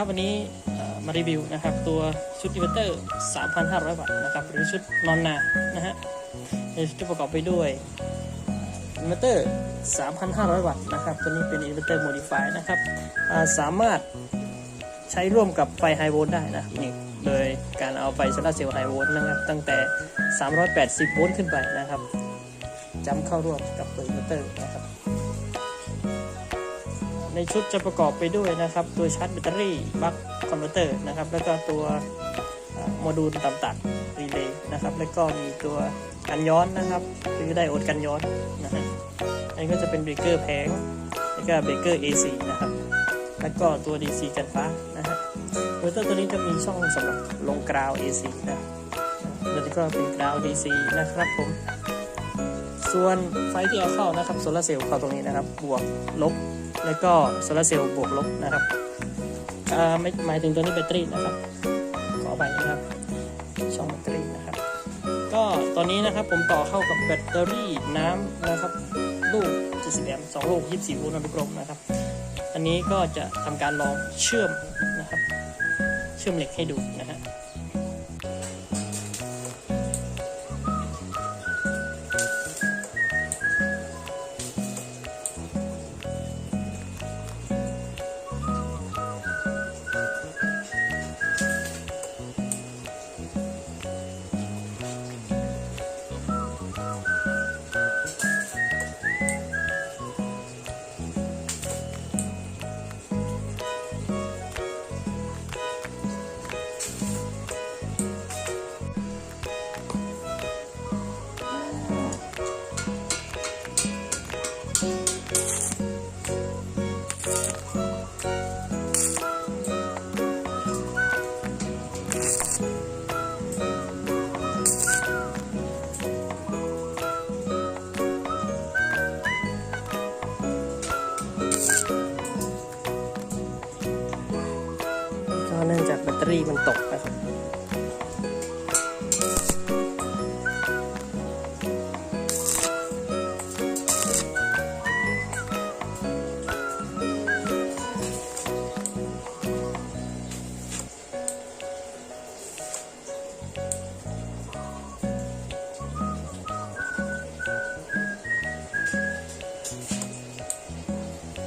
ครับวันนี้มารีวิวนะครับตัวชุดอินเวอร์เตอร์ 3,500 วัตต์นะครับหรือชุดนอนนานะฮะในชุดประกอบไปด้วยอินเวอร์เตอร์ 3,500 วัตต์นะครับตัวนี้เป็นอินเวอร์เตอร์โมดิฟายนะครับสามารถใช้ร่วมกับไฟไฮโวลต์ได้นะนี่โดยการเอาไฟโซลาร์เซลล์ไฮโวลต์นะครับตั้งแต่ 380 โวลต์ขึ้นไปนะครับจำเข้าร่วมกับตัวอินเวอร์เตอร์นะครับ ในชุดจะประกอบไปด้วยนะครับ ตัวชาร์จแบตเตอรี่บัคคอนเวอร์เตอร์นะครับ แล้วก็ตัวโมดูลต่างๆรีเลย์นะครับ แล้วก็มีตัวกันย้อนนะครับหรือได้โอดกันย้อนนะฮะอันนี้ก็จะเป็นเบรกเกอร์แผงแล้วก็เบรกเกอร์ AC นะครับ แล้วก็ตัว DC กันฟ้านะฮะเวอร์เตอร์ตัวนี้จะมีช่องสำหรับลงกราว AC นะแล้วก็เป็นกราว DC นะครับผม ส่วนไฟที่เอาเข้านะครับโซลาร์เซลล์เข้าตรงนี้นะครับ บวกลบ แล้วก็โซลาร์เซลล์บวกลบนะครับอ่าไม่หมายถึงตัวนี้แบตเตอรี่นะครับขอไปนะครับ ช่องแบตเตอรี่นะครับ ก็ตอนนี้นะครับผมต่อเข้ากับแบตเตอรี่น้ำนะครับลูก70แอมป์2ลูก24โวลต์นะทุกคนนะครับ อันนี้ก็จะทำการลองเชื่อมนะครับ เชื่อมเหล็กให้ดูนะฮะ รีมันตกนะครับ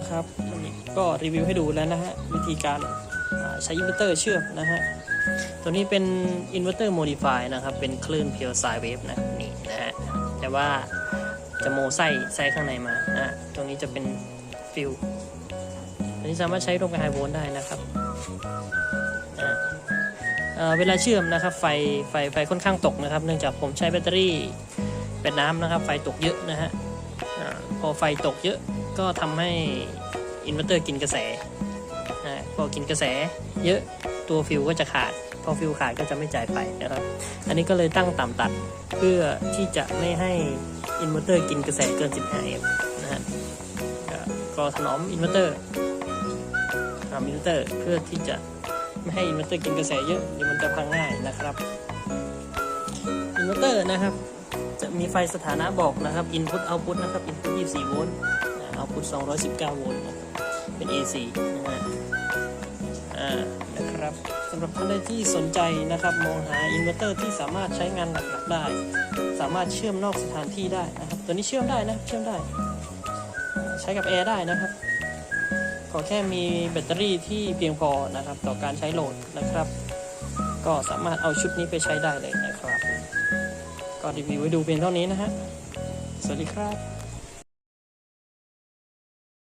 ครับนี่ก็รีวิวให้ดูแล้วนะฮะวิธีการ ใช้อินเวอร์เตอร์เชื่อมนะฮะ ตัวนี้เป็นอินเวอร์เตอร์โมดิฟายนะครับ เป็นคลื่นเพียวไซเวฟนะนี่นะฮะ แต่ว่าจะโมไส้ไส้ข้างในมาอะตรงนี้จะเป็นฟิลอันนี้สามารถใช้ร่วมกับไฮโวลต์ได้นะครับเเวลาเชื่อมนะครับไฟไฟไฟค่อนข้างตกนะครับ เนื่องจากผมใช้แบตเตอรี่เป็นน้ำนะครับ ไฟตกเยอะนะฮะพอไฟตกเยอะก็ทำให้อินเวอร์เตอร์กินกระแส พอกินกระแส เยอะตัวฟิวก็จะขาด พอฟิวขาดก็จะไม่จ่ายไฟนะครับ อันนี้ก็เลยตั้งต่ำตัดเพื่อที่จะไม่ให้อินเวอร์เตอร์กินกระแสเกิน 15แอมป์นะฮะก็ก็ถนอมอินเวอร์เตอร์ถนอมอินเวอร์เตอร์เพื่อที่จะไม่ให้อินเวอร์เตอร์กินกระแสเยอะเดี๋ยวมันจะพังง่ายนะครับอินเวอร์เตอร์นะครับจะมีไฟสถานะบอกนะครับ input output นะครับ input 24 โวลต์ output 219 โวลต์เป็น AC นะฮะ นะครับสำหรับท่านใดที่สนใจนะครับมองหาอินเวอร์เตอร์ที่สามารถใช้งานหลักๆได้ สามารถเชื่อมนอกสถานที่ได้นะครับ ตัวนี้เชื่อมได้นะเชื่อมได้ ใช้กับแอร์ได้นะครับ ขอแค่มีแบตเตอรี่ที่เพียงพอนะครับ ต่อการใช้โหลดนะครับ ก็สามารถเอาชุดนี้ไปใช้ได้เลยนะครับ ก็รีวิวไว้ดูเพียงเท่านี้นะฮะสวัสดีครับ